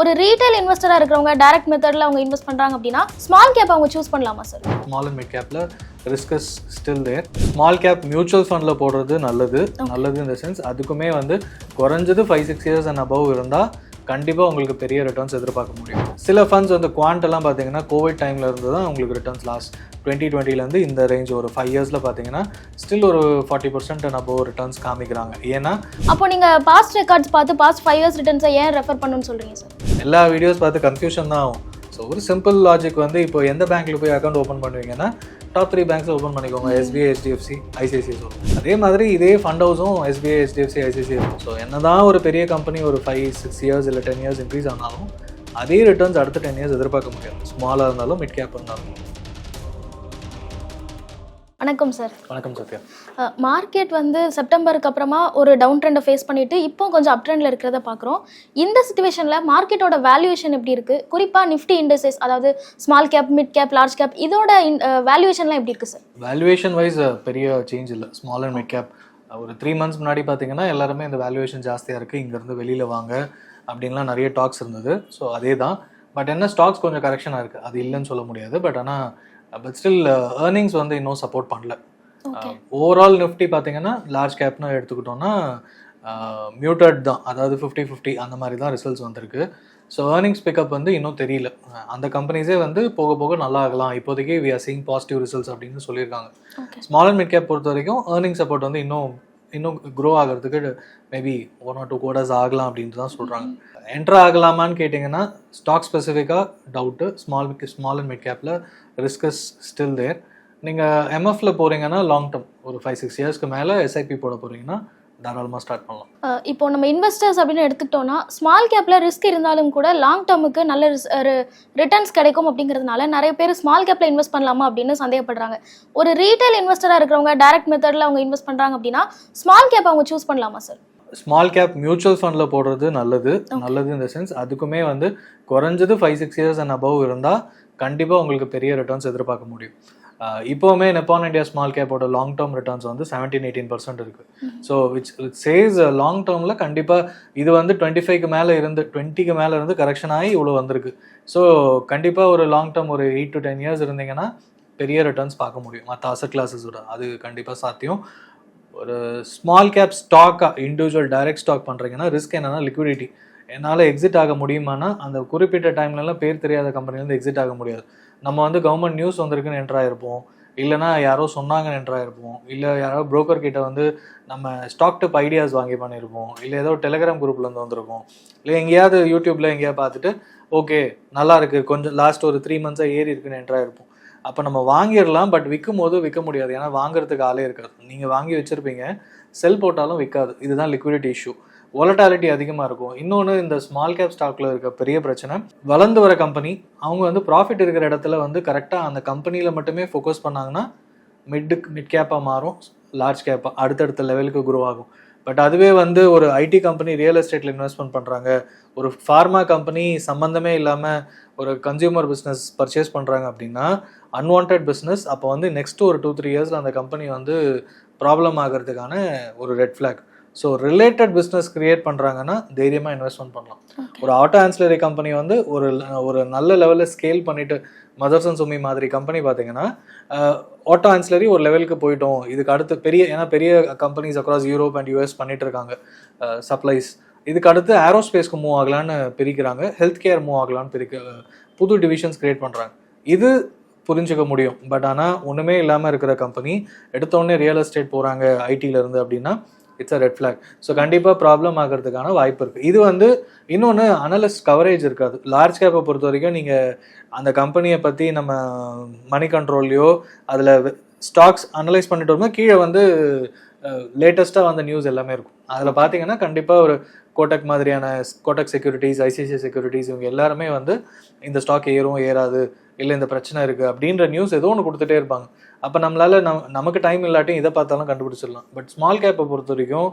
ஒரு ரீட்டைல் இன்வெஸ்டரா இருக்கிறவங்க டைரக்ட் மெத்தட்ல அவங்க இன்வெஸ்ட் பண்றாங்க அப்படின்னா ஸ்மால் கேப் அவங்க சூஸ் பண்ணலாமா சார் ஸ்மால் அண்ட் மிட் கேப்பில் risk is still there small cap mutual ஃபண்டில் போடுறது நல்லது. நல்லது இந்த சென்ஸ் அதுக்குமே வந்து குறைஞ்சது five six years and above இருந்தால் கண்டிப்பாக உங்களுக்கு பெரிய ரிட்டர்ன்ஸ் எதிர்பார்க்க முடியும். சில ஃபண்ட்ஸ் வந்து குவாண்ட் எல்லாம் பார்த்தீங்கன்னா கோவிட் டைமில் இருந்து தான் உங்களுக்கு ரிட்டர்ன்ஸ் லாஸ்ட் டுவெண்ட்டி டுவெண்ட்டிலேருந்து இந்த ரேஞ்ச் ஒரு ஃபைவ் இயர்ஸில் பார்த்தீங்கன்னா ஸ்டில் ஒரு ஃபார்ட்டி பர்சன்ட் அபவ் ரிட்டர்ன்ஸ் காமிக்கிறாங்க. ஏன்னா அப்போ நீங்க பாஸ்ட் ரெக்கார்ட்ஸ் பார்த்து பாஸ்ட் ஃபைவ் இயர்ஸ் ரிட்டர்ன்ஸை ஏன் ரெஃபர் பண்ணணும்னு சொல்றீங்க சார் எல்லா வீடியோஸ் பார்த்து கன்ஃபியூஷன் தான் ஆகும். ஸோ ஒரு சிம்பிள் லாஜிக் வந்து இப்போ எந்த பேங்க்ல போய் அக்கௌண்ட் ஓப்பன் பண்ணுவீங்கன்னா டாப் த்ரீ பேங்க்ஸ் ஓப்பன் பண்ணிக்கோங்க. எஸ்பிஐ ஹெச்டிஎஃப்சி ஐசிஐசிஐ ஸோ அதே மாதிரி இதே ஃபண்ட் ஹவுஸும் எஸ்பிஐ ஹெச்டிஎஃப்சி ஐசிஐசிஐ ஸோ என்ன தான் ஒரு பெரிய கம்பெனி ஒரு ஃபைவ் சிக்ஸ் இயர்ஸ் இல்லை டென் இயர்ஸ் இன்க்ரீஸ் ஆனாலும் அதே ரிட்டர்ன்ஸ் அடுத்த டென் இயர்ஸ் எதிர்பார்க்க முடியாது. ஸ்மாலாக இருந்தாலும் மிட் கேப் இருந்தாலும். வணக்கம் சார் வணக்கம் சத்யா. மார்க்கெட் வந்து செப்டம்பருக்கு அப்புறமா ஒரு டவுன் ட்ரெண்டை ஃபேஸ் பண்ணிட்டு இப்போ கொஞ்சம் அப் ட்ரெண்டில் இருக்கிறத பார்க்குறோம் இந்த சுச்சுவேஷனில் மார்க்கெட்டோட வேல்யூவேஷன் எப்படி இருக்கு? குறிப்பாக நிஃப்டி இண்டஸ்ட்ரீஸ் அதாவது small cap mid cap large cap இதோட வேல்யூவேஷன்லாம் எப்படி இருக்கு சார் வேல்யூவேஷன் வைஸ் பெரிய சேஞ்ச் இல்லை. ஸ்மால் அண்ட் மிட் கேப் ஒரு த்ரீ மந்த்ஸ் முன்னாடி பார்த்தீங்கன்னா எல்லாருமே இந்த வேல்யூவேஷன் ஜாஸ்தியாக இருக்குது இங்கேருந்து வெளியில் வாங்க அப்படின்லாம் நிறைய டாக்ஸ் இருந்தது. ஸோ அதே தான் பட் என்ன ஸ்டாக்ஸ் கொஞ்சம் கரெக்ஷனாக இருக்குது அது இல்லைன்னு சொல்ல முடியாது. பட் ஆனால் பட் ஸ்டில் ஏர்னிங்ஸ் வந்து இன்னும் சப்போர்ட் பண்ணல. ஓவரால் நிஃப்டி பார்த்தீங்கன்னா லார்ஜ் கேப்னு எடுத்துக்கிட்டோம்னா மியூட்டட் தான். அதாவது ஃபிஃப்டி ஃபிஃப்டி அந்த மாதிரி தான் ரிசல்ட்ஸ் வந்திருக்கு. ஸோ ஏர்னிங்ஸ் பிக்கப் வந்து இன்னும் தெரியல. அஹ் அந்த கம்பெனிஸே வந்து போக போக நல்லா ஆகலாம் இப்போதைக்கு we are seeing positive results அப்படின்னு சொல்லியிருக்காங்க. ஸ்மால் அண்ட் மிட் கேப் பொறுத்த வரைக்கும் ஏர்னிங் சப்போர்ட் வந்து இன்னும் இன்னும் க்ரோ ஆகிறதுக்கு maybe one or two quarters ஆகலாம் அப்படின்ட்டு தான் சொல்கிறாங்க என்ட்ரு ஆகலாமான்னு கேட்டிங்கன்னா ஸ்டாக் ஸ்பெசிஃபிக்காக doubt small small and mid கேப்பில் ரிஸ்க் இஸ் ஸ்டில் தேர் நீங்கள் எம்எஃப்ல போகிறீங்கன்னா லாங் டேர்ம் ஒரு ஃபைவ் சிக்ஸ் இயர்ஸ்க்கு மேலே எஸ்ஐபி போட போகிறீங்கன்னா தாராளமாக ஸ்டார்ட் பண்ணலாம். இப்போ நம்ம இன்வெஸ்டர்ஸ் அப்படின்னு எடுத்துக்கிட்டோம்னா ஸ்மால் கேப்ல ரிஸ்க் இருந்தாலும் கூட லாங் டேர்முக்கு நல்ல ரிட்டர்ன்ஸ் கிடைக்கும் அப்படிங்கிறதுனால நிறைய பேர் ஸ்மால் கேப்ல இன்வெஸ்ட் பண்ணலாமா அப்படின்னு சந்தேகப்படுறாங்க. ஒரு ரீட்டைல் இன்வெஸ்டரா இருக்கிறவங்க டைரக்ட் மெத்தட்ல அவங்க இன்வெஸ்ட் பண்றாங்க அப்படின்னா ஸ்மால் கேப் அவங்க சூஸ் பண்ணலாமா சார் ஸ்மால் கேப் மியூச்சுவல் ஃபண்டில் போடுறது நல்லது. நல்லது இந்த சென்ஸ் அதுக்குமே வந்து குறைஞ்சது five six years and above இருந்தால் கண்டிப்பாக உங்களுக்கு பெரிய ரிட்டர்ன்ஸ் எதிர்பார்க்க முடியும். இப்போவுமே நெப்பான் இந்தியா ஸ்மால் கேப்போட லாங் டேர்ம் ரிட்டர்ன்ஸ் வந்து செவன்டீன் எயிட்டீன் பர்சன்ட் இருக்கு. ஸோ விச் சேஸ் லாங் டேர்மில் கண்டிப்பாக இது வந்து டுவெண்ட்டி ஃபைவ்க்கு மேலே இருந்து டுவெண்ட்டிக்கு மேலே இருந்து கரெக்ஷன் ஆகி இவ்வளோ வந்திருக்கு. ஸோ கண்டிப்பாக ஒரு லாங் டேர்ம் ஒரு எயிட் டு டென் இயர்ஸ் இருந்தீங்கன்னா பெரிய ரிட்டர்ன்ஸ் பார்க்க முடியும். மற்ற அசட் கிளாஸஸோட அது கண்டிப்பாக சாத்தியம். ஒரு ஸ்மால் கேப் ஸ்டாக்காக இண்டிவிஜுவல் டைரக்ட் ஸ்டாக் பண்ணுறீங்கன்னா ரிஸ்க் என்னன்னா லிக்விடிட்டி என்னால் எக்ஸிட் ஆக முடியுமானா அந்த குறிப்பிட்ட டைம்லலாம் பேர் தெரியாத கம்பெனிலேருந்து எக்ஸிட் ஆக முடியாது. நம்ம வந்து கவர்மெண்ட் நியூஸ் வந்திருக்குன்னு என்ட்ராயிருப்போம் இல்லைனா யாரோ சொன்னாங்கன்னு என்ட்ராயிருப்போம் இல்லை யாரோ ப்ரோக்கர் கிட்ட வந்து நம்ம ஸ்டாக் டிப் ஐடியாஸ் வாங்கி பண்ணியிருப்போம். இல்லை ஏதோ டெலிகிராம் குரூப்லேருந்து வந்திருப்போம் இல்லை எங்கேயாவது யூடியூப்பில் எங்கேயாவது பார்த்துட்டு ஓகே நல்லா இருக்குது கொஞ்சம் லாஸ்ட் ஒரு த்ரீ மந்த்ஸாக ஏறி இருக்குன்னு என்ட்ராயிருப்போம் அப்போ நம்ம வாங்கிடலாம் பட் விற்கும் போது விற்க முடியாது. ஏன்னா வாங்குறதுக்கு ஆளே இருக்காது. நீங்கள் வாங்கி வச்சிருப்பீங்க செல் போட்டாலும் விற்காது இதுதான் லிக்விடிட்டி இஷ்யூ ஒலட்டாலிட்டி அதிகமாக இருக்கும். இன்னொன்று இந்த ஸ்மால் கேப் ஸ்டாக்ல இருக்க பெரிய பிரச்சனை வளர்ந்து வர கம்பெனி அவங்க வந்து ப்ராஃபிட் இருக்கிற இடத்துல வந்து கரெக்டாக அந்த கம்பெனியில் மட்டுமே ஃபோக்கஸ் பண்ணாங்கன்னா மிட் மிட் கேப்பாக மாறும் லார்ஜ் கேப்பாக அடுத்தடுத்த லெவலுக்கு குரோ ஆகும். பட் அதுவே வந்து ஒரு ஐடி கம்பெனி ரியல் எஸ்டேட்டில் இன்வெஸ்ட்மெண்ட் பண்ணுறாங்க ஒரு ஃபார்மா கம்பெனி சம்மந்தமே இல்லாமல் ஒரு கன்சியூமர் பிஸ்னஸ் பர்ச்சேஸ் பண்ணுறாங்க அப்படின்னா அன்வான்ட் பிஸ்னஸ் அப்போ வந்து நெக்ஸ்ட் ஒரு டூ த்ரீ இயர்ஸில் அந்த கம்பெனி வந்து ப்ராப்ளம் ஆகிறதுக்கான ஒரு red flag so related business create பண்ணுறாங்கன்னா தைரியமாக இன்வெஸ்ட்மெண்ட் பண்ணலாம். ஒரு ஆட்டோ ஆன்சிலரி கம்பெனி வந்து ஒரு ஒரு நல்ல லெவலில் ஸ்கேல் பண்ணிட்டு மதர்ஸ் அண்ட் சுமி மாதிரி கம்பெனி பார்த்தீங்கன்னா ஆட்டோ ஆன்சிலரி ஒரு லெவலுக்கு போயிட்டோம். இதுக்கு அடுத்து பெரிய ஏன்னா பெரிய companies across Europe and US பண்ணிட்டு இருக்காங்க. சப்ளைஸ் இதுக்கு அடுத்து ஏரோஸ்பேஸ்க்கு மூவ் ஆகலான்னு பிரிக்கிறாங்க. ஹெல்த் கேர் மூவ் ஆகலான்னு பிரிக்க புது டிவிஷன்ஸ் கிரியேட் பண்ணுறாங்க இது புரிஞ்சுக்க முடியும். பட் ஆனால் ஒன்றுமே இல்லாமல் இருக்கிற கம்பெனி எடுத்தோடனே ரியல் எஸ்டேட் போகிறாங்க இருந்து அப்படின்னா it's a red flag so கண்டிப்பாக ப்ராப்ளம் ஆகிறதுக்கான வாய்ப்பு இருக்குது இது வந்து இன்னொன்று அனலிஸ்ட் கவரேஜ் இருக்காது. லார்ஜ் கேப்பை பொறுத்த வரைக்கும் நீங்கள் அந்த கம்பெனியை பற்றி நம்ம மணி கண்ட்ரோல்லையோ அதில் ஸ்டாக்ஸ் அனலைஸ் பண்ணிட்டு வரும்போது கீழே வந்து லேட்டஸ்ட்டாக வந்த நியூஸ் எல்லாமே இருக்கும். அதில் பார்த்தீங்கன்னா கண்டிப்பாக ஒரு கோட்டக் மாதிரியான கோட்டக் செக்யூரிட்டிஸ் ஐசிஐசிஐ செக்யூரிட்டிஸ் இவங்க எல்லாருமே வந்து இந்த ஸ்டாக் ஏறும் ஏறாது இல்லை இந்த பிரச்சனை இருக்குது அப்படின்ற நியூஸ் ஏதோ ஒன்று கொடுத்துட்டே இருப்பாங்க. அப்போ நம்மளால நம் நமக்கு டைம் இல்லாட்டியும் இதை பார்த்தாலும் கண்டுபிடிச்சிடலாம். பட் ஸ்மால் கேப்பை பொறுத்த வரைக்கும்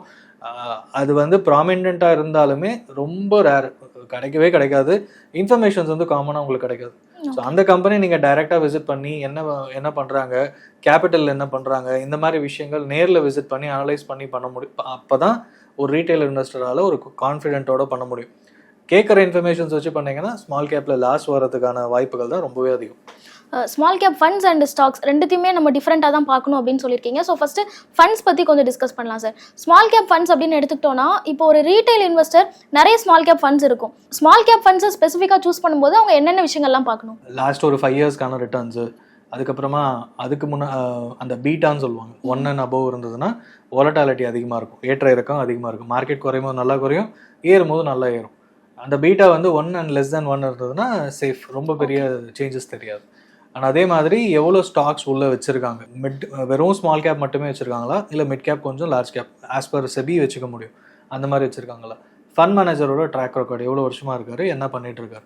அது வந்து ப்ராமினெண்ட்டாக இருந்தாலுமே ரொம்ப ரேர் கிடைக்கவே கிடைக்காது. இன்ஃபர்மேஷன்ஸ் வந்து காமனாக உங்களுக்கு கிடைக்காது. ஸோ அந்த கம்பெனி நீங்கள் டைரெக்டாக விசிட் பண்ணி என்ன என்ன பண்ணுறாங்க கேபிட்டல் என்ன பண்ணுறாங்க இந்த மாதிரி விஷயங்கள் நேரில் விசிட் பண்ணி அனலைஸ் பண்ணி பண்ண முடியும். அப்போ தான் ஒரு ரீட்டைல் இன்வெஸ்டரால் ஒரு கான்ஃபிடென்ட்டோட பண்ண முடியும். கேட்குற இன்ஃபர்மேஷன்ஸ் வச்சு பண்ணிங்கன்னா ஸ்மால் கேப்பில் லாஸ் வர்றதுக்கான வாய்ப்புகள் தான் ரொம்பவே அதிகம். Small cap funds and stocks ரெண்டுத்தையுமே நம்ம டிஃப்ரெண்ட்டாக தான் பார்க்கணும் அப்படின்னு சொல்லியிருக்கீங்க. ஸோ ஃபஸ்ட்டு ஃபண்ட்ஸ் பற்றி கொஞ்சம் டிஸ்கஸ் பண்ணலாம் சார் ஸ்மால் கேப் ஃபண்ட்ஸ் அப்படின்னு எடுத்துக்கிட்டோம்னா இப்போ ஒரு ரீட்டைல் இன்வெஸ்டர் நிறைய ஸ்மால் கேப் ஃபண்ட்ஸ் இருக்கும். ஸ்மால் கேப் ஃபண்ட்ஸை ஸ்பெசிஃபிக்காக சூஸ் பண்ணும்போது அவங்க என்னென்ன விஷயங்கள்லாம் பார்க்கணும்? லாஸ்ட் ஒரு ஃபைவ் இயர்ஸ்க்கான ரிட்டர்ன்ஸு அதுக்கப்புறமா அதுக்கு முன்ன அந்த பீட்டான்னு சொல்லுவாங்க. ஒன் அண்ட் அபவ் இருந்ததுன்னா வாலட்டாலிட்டி அதிகமாக இருக்கும். ஏற்ற இறக்கம் அதிகமாக இருக்கும். மார்க்கெட் குறையும் போது நல்லா குறையும் ஏறும் போது நல்லா ஏறும். அந்த பீட்டா வந்து one and less than one இருந்ததுன்னா சேஃப் ரொம்ப பெரிய சேஞ்சஸ் தெரியாது. ஆனால் அதே மாதிரி எவ்வளோ ஸ்டாக்ஸ் உள்ளே வச்சுருக்காங்க? மிட் வெறும் ஸ்மால் கேப் மட்டுமே வச்சுருக்காங்களா? இல்லை மிட் கேப் கொஞ்சம் large cap as per SEBI வச்சுக்க முடியும். அந்த மாதிரி வச்சுருக்காங்களா? ஃபண்ட் மேனேஜரோட ட்ராக் ரெக்கார்டு எவ்வளோ வருஷமாக இருக்காரு? என்ன பண்ணிகிட்டு இருக்காரு?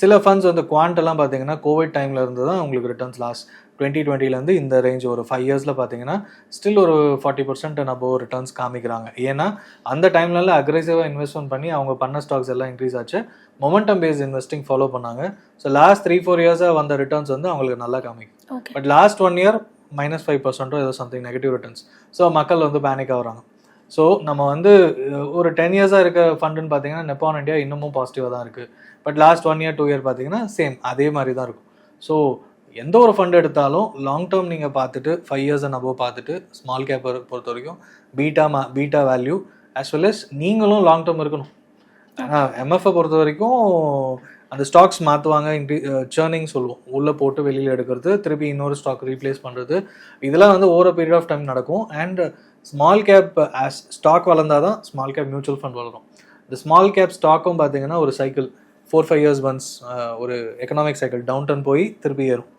சில ஃபண்ட்ஸ் வந்து குவாண்ட் எல்லாம் பார்த்தீங்கன்னா கோவிட் டைமில் இருந்து தான் உங்களுக்கு ரிட்டர்ன்ஸ் லாஸ்ட் டுவெண்ட்டி டுவெண்ட்டிலேருந்து இந்த ரேஞ்ச் ஒரு ஃபைவ் இயர்ஸில் பார்த்தீங்கன்னா ஸ்டில் ஒரு ஃபார்ட்டி பர்சன்ட் அபோவ் ரிட்டர்ன்ஸ் காமிக்கிறாங்க. ஏன்னா அந்த டைம்லலாம் அக்ரெசிவாக இன்வெஸ்ட்மெண்ட் பண்ணி அவங்க பண்ண ஸ்டாக்ஸ் எல்லாம் இன்க்ரீஸ் ஆச்சு. மொமெண்டம் பேஸ்ட் இன்வெஸ்டிங் ஃபாலோ பண்ணாங்க. ஸோ லாஸ்ட் த்ரீ ஃபோர் இயர்ஸாக வந்த ரிட்டர்ன்ஸ் வந்து அவங்களுக்கு நல்லா காமிக்கும். But last one year minus five பர்சன்ட்டோ ஏதோ சம்திங் நெகட்டிவ் ரிட்டர்ன்ஸ் ஸோ மக்கள் வந்து பேனிக் ஆகுறாங்க. ஸோ நம்ம வந்து ஒரு டென் இயர்ஸாக இருக்க ஃபண்டுன்னு பார்த்தீங்கன்னா நெப்பான் இந்தியா இன்னமும் பாசிட்டிவாக தான் இருக்குது but last one year two year பார்த்தீங்கன்னா சேம் அதே மாதிரி தான் இருக்கும். ஸோ எந்த ஒரு ஃபண்ட் எடுத்தாலும் லாங் டேர்ம் நீங்கள் பார்த்துட்டு ஃபைவ் இயர்ஸ் அண்ட் அபோவ் பார்த்துட்டு ஸ்மால் கேப் பொறுத்த வரைக்கும் பீட்டா மா beta value as well as நீங்களும் லாங் டேர்ம் இருக்கணும். ஆனால் எம்எஃப்ஐ பொறுத்த வரைக்கும் அந்த ஸ்டாக்ஸ் மாற்றுவாங்க இன்க்ரீ சேர்னிங் சொல்லுவோம். உள்ளே போட்டு வெளியில் எடுக்கிறது திருப்பி இன்னொரு ஸ்டாக் ரீப்ளேஸ் பண்ணுறது இதெல்லாம் வந்து ஓவர் பீரியட் ஆஃப் டைம் நடக்கும். And small cap as stock வளர்ந்தால் தான் ஸ்மால் கேப் மியூச்சுவல் ஃபண்ட் வளரும். இந்த ஸ்மால் கேப் ஸ்டாக்கும் பார்த்தீங்கன்னா ஒரு cycle four five years once ஒரு எக்கனாமிக் சைக்கிள் டவுன் டர்ன் போய் திருப்பி ஏறும்.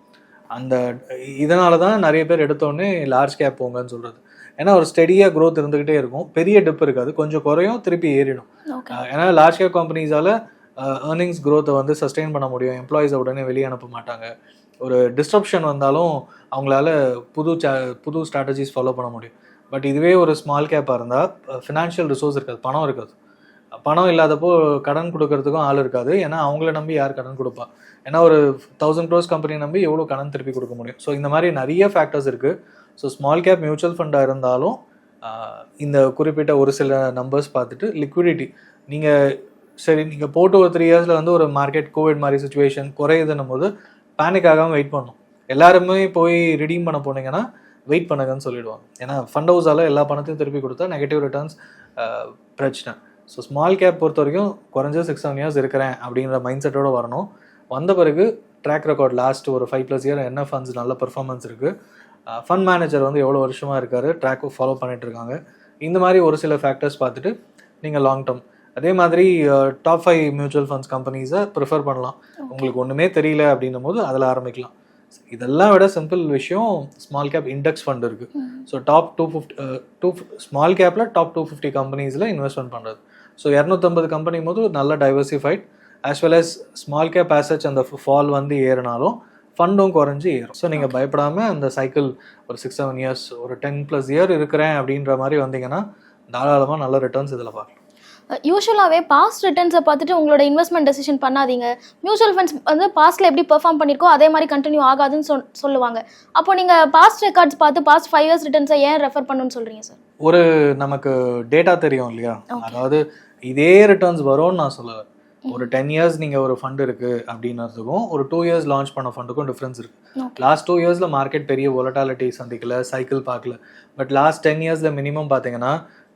அந்த இதனால தான் நிறைய பேர் எடுத்தோடனே லார்ஜ் கேப் போங்கன்னு சொல்கிறது ஏன்னா ஒரு ஸ்டெடியாக growth இருந்துக்கிட்டே இருக்கும். பெரிய டிப் இருக்காது. கொஞ்சம் குறையும் திருப்பி ஏறிடும். ஏன்னா லார்ஜ் கேப் கம்பெனிஸால ஏர்னிங்ஸ் growth-அ வந்து சஸ்டெயின் பண்ண முடியும். எம்ப்ளாயிஸை உடனே வெளியே அனுப்ப மாட்டாங்க. ஒரு டிஸ்ட்ரப்ஷன் வந்தாலும் அவங்களால புது புது ஸ்ட்ராட்டஜிஸ் ஃபாலோ பண்ண முடியும். பட் இதுவே ஒரு ஸ்மால் கேப்பாக இருந்தால் ஃபினான்ஷியல் ரிசோர்ஸ் இருக்காது பணம் இருக்காது. பணம் இல்லாதப்போ கடன் கொடுக்கறதுக்கும் ஆள் இருக்காது. ஏன்னா அவங்கள நம்பி யார் கடன் கொடுப்பா? ஏன்னா ஒரு தௌசண்ட் க்ரோஸ் கம்பெனி நம்பி எவ்வளோ கடன் திருப்பி கொடுக்க முடியும்? ஸோ இந்த மாதிரி நிறைய ஃபேக்டர்ஸ் இருக்குது ஸோ ஸ்மால் கேப் மியூச்சுவல் ஃபண்டாக இருந்தாலும் இந்த குறிப்பிட்ட ஒரு சில நம்பர்ஸ் பார்த்துட்டு லிக்விடிட்டி நீங்கள் சரி நீங்கள் போட்டு ஒரு த்ரீ இயர்ஸில் வந்து ஒரு மார்க்கெட் கோவிட் மாதிரி சுச்சுவேஷன் குறையுதுன்னும் போது பேனிக் ஆகாமல் வெயிட் பண்ணும். எல்லாருமே போய் ரிடீம் பண்ண போனீங்கன்னா வெயிட் பண்ணுங்கன்னு சொல்லிடுவாங்க. ஏன்னா ஃபண்ட் ஹவுஸால் எல்லா பணத்தையும் திருப்பி கொடுத்தா நெகட்டிவ் ரிட்டர்ன்ஸ் பிரச்சனை. ஸோ ஸ்மால் கேப் பொறுத்த வரைக்கும் குறைஞ்சது சிக்ஸ் செவன் இயர்ஸ் இருக்கிறேன் அப்படிங்கிற மைண்ட் செட்டோட வரணும். வந்த பிறகு ட்ராக் ரெக்கார்ட் லாஸ்ட் ஒரு ஃபைவ் ப்ளஸ் இயர் என்ன ஃபண்ட்ஸ் நல்ல பெர்ஃபார்மன்ஸ் இருக்குது ஃபண்ட் மேனேஜர் வந்து எவ்வளோ வருஷமாக இருக்காரு ட்ராக் ஃபாலோ பண்ணிட்டு இருக்காங்க. இந்த மாதிரி ஒரு சில ஃபேக்டர்ஸ் பார்த்துட்டு நீங்கள் லாங் டேர்ம் அதே மாதிரி டாப் ஃபைவ் மியூச்சுவல் ஃபண்ட்ஸ் கம்பெனிஸை ப்ரிஃபர் பண்ணலாம். உங்களுக்கு ஒன்றுமே தெரியல அப்படின்னும் போது அதில் ஆரம்பிக்கலாம். இதெல்லாம் விட சிம்பிள் விஷயம் ஸ்மால் கேப் இண்டெக்ஸ் ஃபண்ட் இருக்குது so top two fifty to small கேப்பில் டாப் டூ ஃபிஃப்டி கம்பெனிஸில் இன்வெஸ்ட்மெண்ட் பண்ணுறது ஸோ இரநூத்தம்பது கம்பெனி போது நல்ல diversified as well as small cap ஆசச் அந்த ஃபால் வந்து ஏறினாலும் ஃபண்டும் குறைஞ்சி ஏறும். ஸோ நீங்கள் பயப்படாமல் அந்த சைக்கிள் ஒரு சிக்ஸ் செவன் இயர்ஸ் ஒரு டென் ப்ளஸ் இயர் இருக்கிறேன் அப்படின்ற மாதிரி வந்தீங்கன்னா தாராளமாக நல்ல ரிட்டர்ன்ஸ் இதில் பார்க்கலாம் யூஸ்வலாகவே பாஸ்ட் ரிட்டர்ன்ஸை பார்த்துட்டு உங்களோட இன்வெஸ்ட்மெண்ட் டெசிஷன் பண்ணாதீங்க. மியூச்சுவல் ஃபண்ட்ஸ் வந்து பாஸ்ட்டில் எப்படி பெர்ஃபார்ம் பண்ணியிருக்கோ அதே மாதிரி கண்டினியூ ஆகாதுன்னு சொல் சொல்லுவாங்க. அப்போ நீங்கள் பாஸ்ட் ரெக்கார்ட்ஸ் பார்த்து பாஸ்ட் ஃபைவ் இயர்ஸ் ரிட்டர்ன்ஸை ஏன் ரெஃபர் பண்ணணும்னு சொல்கிறீங்க சார் ஒரு நமக்கு டேட்டா தெரியும் இல்லையா? அதாவது இதே ரிட்டர்ன்ஸ் வரும்னு நான் சொல்லலை. ஒரு டென் இயர்ஸ் நீங்கள் ஒரு ஃபண்ட் இருக்கு அப்படின்றதுக்கும் ஒரு டூ இயர்ஸ் லான்ச் பண்ண ஃபண்டுக்கும் டிஃப்ரென்ஸ் இருக்கு. லாஸ்ட் டூ இயர்ஸில் மார்க்கெட் பெரிய வொலட்டாலிட்டி சந்திக்கல சைக்கிள் பார்க்கல. பட் லாஸ்ட் டென் இயர்ஸில் மினிமம் பார்த்தீங்கன்னா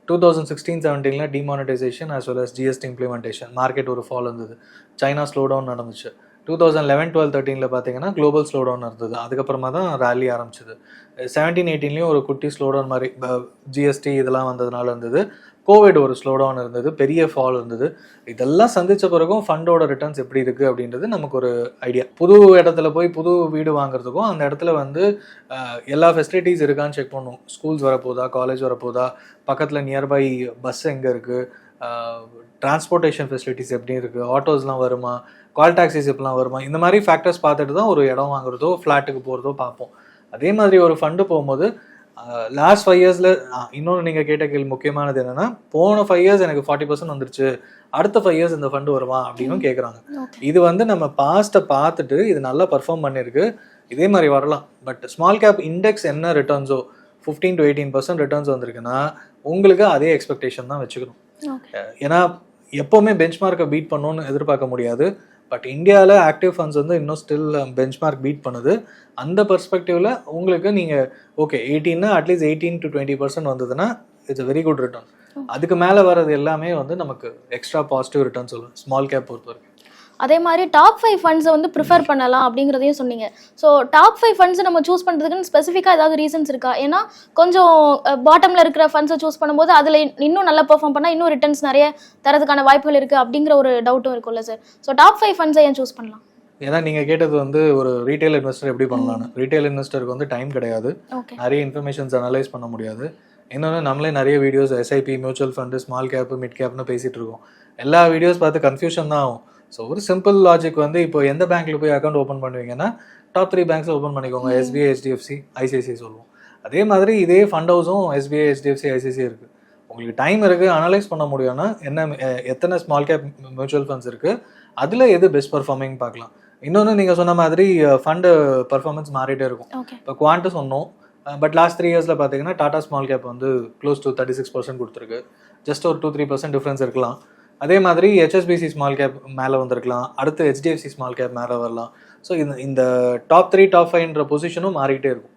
two thousand sixteen செவன்டீனில் demonetisation as well as GST implementation market ஒரு ஃபால் இருந்தது சைனா ஸ்லோ டவுன் நடந்துச்சு. டூ தௌசண்ட் லெவன் டுவெல் தேர்ட்டீனில் பார்த்தீங்கன்னா குளோபல் ஸ்லோ டவுன் இருந்தது அதுக்கப்புறமா தான் ரேலி ஆரம்பிச்சது. செவன்டீன் எயிட்டீன்லேயும் ஒரு குட்டி ஸ்லோ டவுன் மாதிரி ஜிஎஸ்டி இதெல்லாம் வந்ததுனால இருந்தது. கோவிட் ஒரு ஸ்லோடவுன் இருந்தது பெரிய ஃபால் இருந்தது. இதெல்லாம் சந்தித்த பிறகும் ஃபண்டோட ரிட்டர்ன்ஸ் எப்படி இருக்குது அப்படின்றது நமக்கு ஒரு ஐடியா புது இடத்துல போய் புது வீடு வாங்குறதுக்கும் அந்த இடத்துல வந்து எல்லா ஃபெசிலிட்டிஸ் இருக்கான்னு செக் பண்ணுவோம் ஸ்கூல்ஸ் வரப்போதா காலேஜ் வரப்போதா பக்கத்தில் நியர்பை பஸ் எங்கே இருக்குது டிரான்ஸ்போர்ட்டேஷன் ஃபெசிலிட்டிஸ் எப்படி இருக்குது ஆட்டோஸ்லாம் வருமா கால் டாக்ஸிஸ் இப்பெல்லாம் வருமா இந்த மாதிரி ஃபேக்டர்ஸ் பார்த்துட்டு தான் ஒரு இடம் வாங்குறதோ ஃப்ளாட்டுக்கு போகிறதோ பார்ப்போம். அதே மாதிரி ஒரு ஃபண்டு போகும்போது லாஸ்ட் ஃபைவ் இயர்ஸில் இன்னொன்று நீங்கள் கேட்ட கேள்வி முக்கியமானது என்னென்னா போன ஃபைவ் இயர்ஸ் எனக்கு ஃபார்ட்டி பர்சன்ட் வந்துருச்சு. அடுத்த ஃபைவ் இயர்ஸ் இந்த ஃபண்டு வருமா அப்படின்னு கேட்குறாங்க. இது வந்து நம்ம பாஸ்ட்டை பார்த்துட்டு இது நல்லா பர்ஃபார்ம் பண்ணியிருக்கு இதே மாதிரி வரலாம். பட் ஸ்மால் கேப் இண்டெக்ஸ் என்ன ரிட்டர்ன்ஸோ fifteen to eighteen percent returns வந்திருக்குன்னா உங்களுக்கு அதே எக்ஸ்பெக்டேஷன் தான் வச்சுக்கணும். ஏன்னா எப்போவுமே பெஞ்ச்மார்க்கை பீட் பண்ணணும்னு எதிர்பார்க்க முடியாது. பட் இந்தியாவில் ஆக்டிவ் ஃபண்ட்ஸ் வந்து இன்னும் ஸ்டில் பெஞ்ச்மார்க் பீட் பண்ணுது. அந்த பெர்ஸ்பெக்டிவ்ல உங்களுக்கு நீங்கள் okay எயிட்டீன்னா at least eighteen to twenty percent வந்ததுன்னா இட்ஸ் வெரி குட் ரிட்டர்ன் அதுக்கு மேலே வர்றது எல்லாமே வந்து நமக்கு எக்ஸ்ட்ரா பாசிட்டிவ் ரிட்டர்ன் சொல்லுவேன் ஸ்மால் கேப் பொறுத்த வரைக்கும் அதே மாதிரி டாப் ஃபைவ் ஃபண்ட்ஸை வந்து ப்ரிஃபர் பண்ணலாம் அப்படிங்கிறதையும் சொன்னீங்க. ஸோ டாப் ஃபைவ் ஃபண்ட்ஸ் நம்ம சூஸ் பண்ணுறதுக்குன்னு ஸ்பெசிஃபிக்காக ஏதாவது ரீசன்ஸ் இருக்கா? ஏன்னா கொஞ்சம் பாட்டமில் இருக்கிற ஃபண்ட்ஸை சூஸ் பண்ணும்போது அதில் இன்னும் நல்லா பெர்ஃபார்ம் பண்ணால் இன்னும் ரிட்டர்ன்ஸ் நிறைய தரதுக்கான வாய்ப்புகள் இருக்குது அப்படிங்கிற ஒரு டவுட்டும் இருக்கும்ல சார் ஸோ டாப் ஃபைவ் ஃபண்ட்ஸை ஏன் சூஸ் பண்ணலாம்? ஏன்னா நீங்கள் கேட்டது வந்து ஒரு ரீட்டைல் இன்வெஸ்டர் எப்படி பண்ணலாம்னு. ரீட்டைல் இன்வெஸ்டருக்கு வந்து டைம் கிடையாது. நிறைய இன்ஃபர்மேஷன்ஸ் அனலைஸ் பண்ண முடியாது. இன்னொன்று நம்மளே நிறைய videos SIP mutual fund small cap mid கேப்னு பேசிட்டு இருக்கோம். எல்லா வீடியோஸ் பார்த்து கன்ஃபியூஷன் தான் ஆகும். ஸோ ஒரு சிம்பிள் லாஜிக் வந்து இப்போ எந்த பேங்க்ல போய் அக்கௌண்ட் ஓப்பன் பண்ணுவீங்கன்னா டாப் த்ரீ பேங்க்ஸில் ஓப்பன் பண்ணிக்கோங்க. எஸ்பிஐ ஹெச்டிஎஃப்சி ஐசிஐசிஐ சொல்லுவோம். அதே மாதிரி இதே ஃபண்ட் ஹவுஸும் எஸ்பிஐ ஹெச்டிஎஃப்சி ஐசிஐசி இருக்குது உங்களுக்கு டைம் இருக்குது அனலைஸ் பண்ண முடியும்னா என்ன எத்தனை ஸ்மால் கேப் மியூச்சுவல் ஃபண்ட்ஸ் இருக்குது அதில் எது பெஸ்ட் பர்ஃபார்மிங் பார்க்கலாம். இன்னொன்று நீங்கள் சொன்ன மாதிரி ஃபண்டு பர்ஃபார்மன்ஸ் மாறிட்டே இருக்கும். இப்போ குவான்ட்டு சொன்னோம். பட் லாஸ்ட் த்ரீ இயர்ஸில் பார்த்தீங்கன்னா டாடா ஸ்மால் கேப் வந்து close to thirty six percent கொடுத்துருக்கு. ஜஸ்ட் ஒரு டூ த்ரீ பர்சன்ட் டிஃப்ரென்ஸ் இருக்கலாம். அதே மாதிரி ஹெச்எஸ்பிசி ஸ்மால் கேப் மேலே வந்திருக்கலாம். அடுத்து ஹெச்டிஎஃப்சி ஸ்மால் கேப் மேலே வரலாம். ஸோ இந்த இந்த டாப் த்ரீ டாப் ஃபைவ்ன்ற பொசிஷனும் மாறிக்கிட்டே இருக்கும்.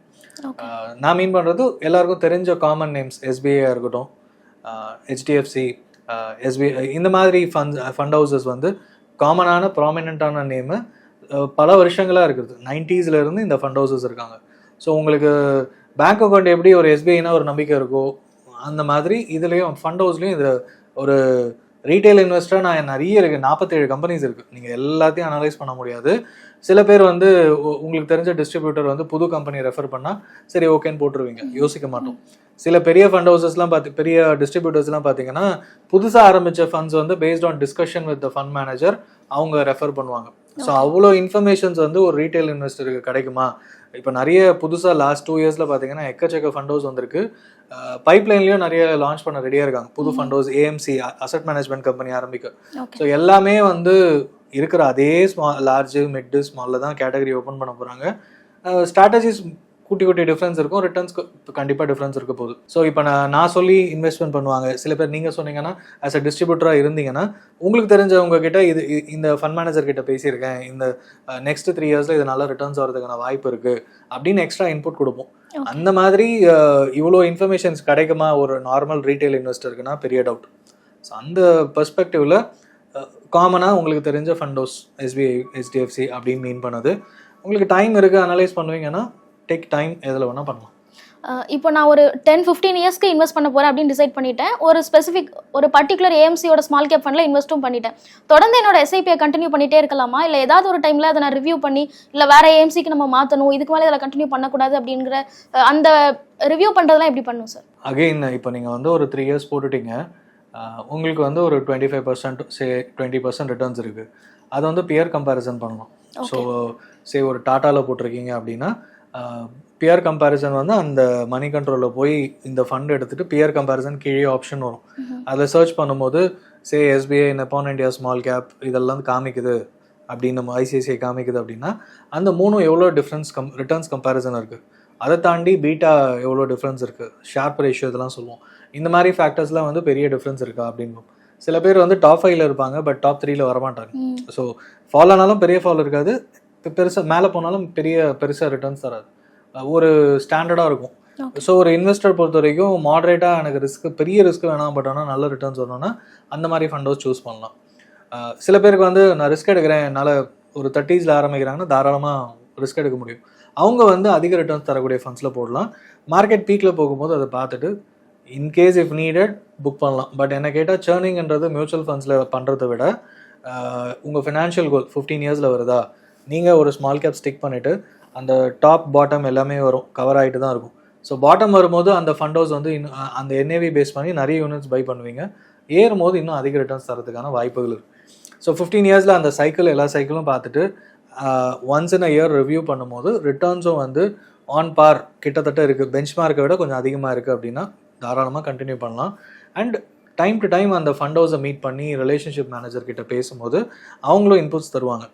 நான் மீன் பண்ணுறது எல்லாருக்கும் தெரிஞ்ச காமன் நேம்ஸ் எஸ்பிஐ இருக்கட்டும் ஹெச்டிஎஃப்சி எஸ்பிஐ இந்த மாதிரி ஃபண்ட் ஃபண்ட் ஹவுசஸ் வந்து காமனான ப்ராமினெண்ட்டான நேமு பல வருஷங்களாக இருக்குது. 90s ல இருந்து இந்த ஃபண்ட் ஹவுசஸ் இருக்காங்க. ஸோ உங்களுக்கு பேங்க் அக்கௌண்ட் எப்படி ஒரு எஸ்பிஐனா ஒரு நம்பிக்கை இருக்கோ அந்த மாதிரி இதுலேயும் ஃபண்ட் ஹவுஸ்லேயும் இது ஒரு ரீட்டைல் இன்வெஸ்டர் நான் நிறைய இருக்குது நாற்பத்தேழு கம்பெனிஸ் இருக்குது நீங்கள் எல்லாத்தையும் அனலைஸ் பண்ண முடியாது. சில பேர் வந்து உங்களுக்கு தெரிஞ்ச டிஸ்ட்ரிபியூட்டர் வந்து புது கம்பெனி ரெஃபர் பண்ணால் சரி ஓகேன்னு போட்டுருவீங்க. யோசிக்க மாட்டோம். சில பெரிய ஃபண்ட் ஹவுசஸ்லாம் பார்த்து பெரிய டிஸ்ட்ரிபியூட்டர்ஸ்லாம் பார்த்தீங்கன்னா புதுசாக ஆரம்பித்த ஃபண்ட்ஸ் வந்து based on discussion with the fund manager அவங்க ரெஃபர் பண்ணுவாங்க. ஸோ அவ்வளோ இன்ஃபர்மேஷன்ஸ் வந்து ஒரு ரீட்டைல் இன்வெஸ்டருக்கு கிடைக்குமா? இப்போ நிறைய புதுசாக லாஸ்ட் டூ இயர்ஸில் பார்த்தீங்கன்னா எக்கச்சக்க ஃபண்ட் ஹவுஸ் வந்திருக்கு. பைப்லைன்லேயும் நிறைய லான்ச் பண்ண ரெடியாக இருக்காங்க. புது fund house AMC asset management company ஆரம்பிக்க. ஸோ எல்லாமே வந்து இருக்கிற அதே ஸ்மால் லார்ஜ் மிட்டு ஸ்மாலில் தான் கேட்டகரி ஓப்பன் பண்ண போகிறாங்க ஸ்ட்ராட்டஜிஸ் குட்டி குட்டி டிஃப்ரென்ஸ் இருக்கும் ரிட்டர்ன்ஸ்க்கு கண்டிப்பாக டிஃப்ரென்ஸ் இருக்க போகுது. ஸோ இப்போ நான் நான் சொல்லி இன்வெஸ்ட்மெண்ட் பண்ணுவாங்க. சில பேர் நீங்கள் சொன்னீங்கன்னா ஆஸ் அ டிஸ்ட்ரிபியூட்டராக இருந்தீங்கன்னா உங்களுக்கு தெரிஞ்சவங்க கிட்ட இது இந்த ஃபண்ட் மேனேஜர் கிட்ட பேசியிருக்கேன். இந்த நெக்ஸ்ட் த்ரீ இயர்ஸில் இது நல்ல ரிட்டர்ன்ஸ் வரதுக்கான வாய்ப்பு இருக்குது அப்படின்னு எக்ஸ்ட்ரா இன்புட் கொடுப்போம். அந்த மாதிரி இவ்வளோ இன்ஃபர்மேஷன்ஸ் கிடைக்குமா ஒரு நார்மல் ரீட்டைல் இன்வெஸ்டருக்குன்னா பெரிய டவுட் ஸோ அந்த பெர்ஸ்பெக்டிவ்ல காமனாக உங்களுக்கு தெரிஞ்ச ஃபண்ட் ஹவுஸ் எஸ்பிஐ ஹெச்டிஎஃப்சி அப்படின்னு மீன் பண்ணுது. உங்களுக்கு டைம் இருக்குது அனலைஸ் பண்ணுவீங்கன்னா டேக் டைம் எதில் வேணால் பண்ணலாம். இப்போ நான் ஒரு டென் ஃபிஃப்டீன் இயர்ஸ்க்கு இன்வெஸ்ட் பண்ண போறேன் அப்படின்னு டிசைட் பண்ணிட்டேன். ஒரு ஸ்பெசிஃபிக் ஒரு பர்டிகுலர் ஏஎம்சியோட ஸ்மால் கேப் ஃபண்ட்ல இன்வெஸ்ட்டும் பண்ணிட்டேன். தொடர்ந்து என்னோட எஸ்ஐபியை கண்டினியூ பண்ணிட்டே இருக்கலாமா? இல்லை ஏதாவது ஒரு டைம்ல அதை நான் ரிவ்யூ பண்ணி இல்லை வேற ஏஎம்சிக்கு நம்ம மாற்றணும் இதுக்கு மேலே இதில் கண்டினியூ பண்ணக்கூடாது அப்படிங்கிற அந்த ரிவ்யூ பண்ணுறதுலாம் எப்படி பண்ணும் சார் அகெயின் இப்போ நீங்கள் வந்து ஒரு த்ரீ இயர்ஸ் போட்டுட்டீங்க. உங்களுக்கு வந்து ஒரு twenty five percent say twenty percent returns இருக்குது அதை வந்து பியர் கம்பேரிசன் பண்ணலாம். ஸோ சே ஒரு டாட்டாவில் போட்டிருக்கீங்க அப்படின்னா பியர் கம்பேரிசன் வந்து அந்த மணி கண்ட்ரோலில் போய் இந்த ஃபண்ட் எடுத்துட்டு பியர் கம்பேரிசன் கீழே ஆப்ஷன் வரும். அதில் சர்ச் பண்ணும்போது say SBI Nippon India small cap இதெல்லாம் காமிக்குது அப்படின்னு நம்ம ஐசிஐசிஐ காமிக்குது அப்படின்னா அந்த மூணும் எவ்வளோ டிஃப்ரென்ஸ் கம் ரிட்டர்ன்ஸ் கம்பேரிசன் இருக்குது அதை தாண்டி பீட்டா எவ்வளோ டிஃப்ரென்ஸ் இருக்குது ஷார்ப் ரேஷியோ இதெல்லாம் சொல்லுவோம். இந்த மாதிரி ஃபேக்டர்ஸ்லாம் வந்து பெரிய டிஃப்ரென்ஸ் இருக்கா அப்படின்னு சில பேர் வந்து டாப் ஃபைவ்ல இருப்பாங்க பட் டாப் த்ரீல வரமாட்டாங்க. ஸோ ஃபால் ஆனாலும் பெரிய ஃபால் இருக்காது பெருசாக மேலே போனாலும் பெரிய பெருசாக ரிட்டர்ன்ஸ் தராது. ஒரு ஸ்டாண்டர்டாக இருக்கும். ஸோ ஒரு இன்வெஸ்டர் பொறுத்த வரைக்கும் மாடரேட்டாக எனக்கு ரிஸ்க் பெரிய ரிஸ்க் வேணாம் பட் ஆனால் நல்ல ரிட்டர்ன்ஸ் வரணும்னா அந்த மாதிரி ஃபண்டோஸ் சூஸ் பண்ணலாம். சில பேருக்கு வந்து நான் ரிஸ்க் எடுக்கிறேன் என்னால் ஒரு தேர்ட்டிஸில் ஆரம்பிக்கிறாங்கன்னா தாராளமாக ரிஸ்க் எடுக்க முடியும். அவங்க வந்து அதிக ரிட்டர்ன்ஸ் தரக்கூடிய ஃபண்ட்ஸில் போடலாம். மார்க்கெட் பீக்கில் போகும்போது அதை பார்த்துட்டு in case if needed book பண்ணலாம். பட் என்ன கேட்டால் சேர்னிங்ன்றது மியூச்சுவல் ஃபண்ட்ஸில் பண்ணுறதை விட உங்கள் ஃபினான்ஷியல் கோல் ஃபிஃப்டீன் இயர்ஸில் வருதா? நீங்கள் ஒரு ஸ்மால் கேப் ஸ்டிக் பண்ணிவிட்டு அந்த டாப் பாட்டம் எல்லாமே வரும். கவர் ஆகிட்டு தான் இருக்கும். ஸோ பாட்டம் வரும்போது அந்த ஃபண்ட் ஹவுஸ் வந்து இன்னும் அந்த என்ஏவி பேஸ் பண்ணி நிறைய யூனிட்ஸ் பை பண்ணுவீங்க. ஏறும் போது இன்னும் அதிக ரிட்டர்ன்ஸ் தரதுக்கான வாய்ப்புகள் இருக்குது ஸோ ஃபிஃப்டீன் இயர்ஸில் அந்த சைக்கிள் எல்லா சைக்கிளும் பார்த்துட்டு once in a year review பண்ணும்போது ரிட்டர்ன்ஸும் வந்து ஆன் பார் கிட்டத்தட்ட இருக்குது பெஞ்ச் மார்க்கை விட கொஞ்சம் அதிகமாக இருக்குது அப்படின்னா தாராளமாக கண்டினியூ பண்ணலாம். அண்ட் டைம் டு டைம் அந்த ஃபண்ட் ஹவுஸை மீட் பண்ணி ரிலேஷன்ஷிப் மேனேஜர் கிட்ட பேசும்போது அவங்களும் இன்புட்ஸ் தருவாங்க.